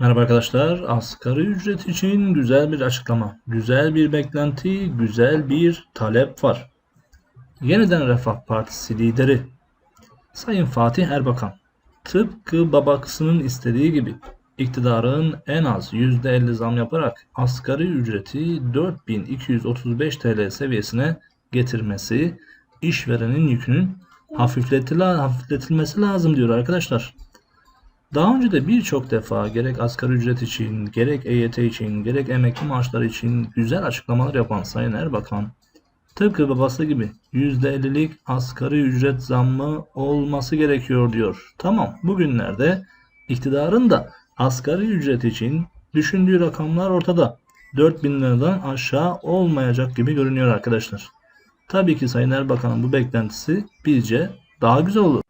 Merhaba arkadaşlar. Asgari ücret için güzel bir açıklama, güzel bir beklenti, güzel bir talep var. Yeniden Refah Partisi lideri Sayın Fatih Erbakan tıpkı babasının istediği gibi iktidarın en az %50 zam yaparak asgari ücreti 4235 TL seviyesine getirmesi, işverenin yükünün hafifletilmesi lazım diyor arkadaşlar. Daha önce de birçok defa gerek asgari ücret için, gerek EYT için, gerek emekli maaşları için güzel açıklamalar yapan Sayın Erbakan, tıpkı babası gibi %50'lik asgari ücret zammı olması gerekiyor diyor. Tamam, bugünlerde iktidarın da asgari ücret için düşündüğü rakamlar ortada. 4000 liradan aşağı olmayacak gibi görünüyor arkadaşlar. Tabii ki Sayın Erbakan'ın bu beklentisi bizce daha güzel olur.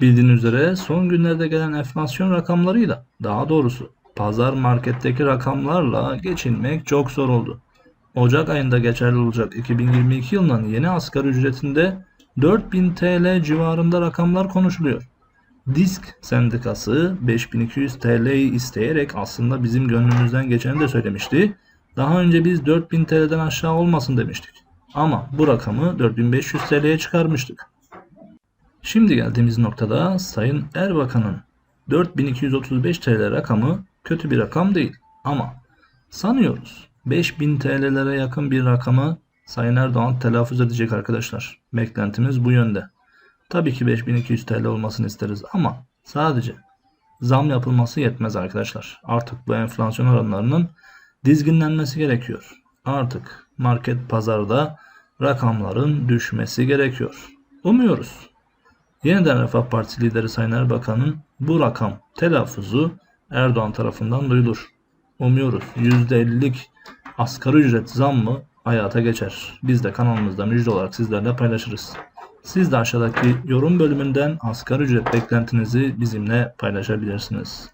Bildiğiniz üzere son günlerde gelen enflasyon rakamlarıyla, daha doğrusu pazar marketteki rakamlarla geçinmek çok zor oldu. Ocak ayında geçerli olacak 2022 yılının yeni asgari ücretinde 4000 TL civarında rakamlar konuşuluyor. Disk sendikası 5200 TL'yi isteyerek aslında bizim gönlümüzden geçeni de söylemişti. Daha önce biz 4000 TL'den aşağı olmasın demiştik. Ama bu rakamı 4500 TL'ye çıkarmıştık. Şimdi geldiğimiz noktada Sayın Erbakan'ın 4235 TL rakamı kötü bir rakam değil. Ama sanıyoruz 5000 TL'lere yakın bir rakamı Sayın Erdoğan telaffuz edecek arkadaşlar. Beklentimiz bu yönde. Tabii ki 5200 TL olmasını isteriz ama sadece zam yapılması yetmez arkadaşlar. Artık bu enflasyon oranlarının dizginlenmesi gerekiyor. Artık market pazarda rakamların düşmesi gerekiyor. Umuyoruz. Yeniden Refah Partisi lideri Sayın Erbakan'ın bu rakam telaffuzu Erdoğan tarafından duyulur. Umuyoruz %50'lik asgari ücret zammı hayata geçer. Biz de kanalımızda müjde olarak sizlerle paylaşırız. Siz de aşağıdaki yorum bölümünden asgari ücret beklentinizi bizimle paylaşabilirsiniz.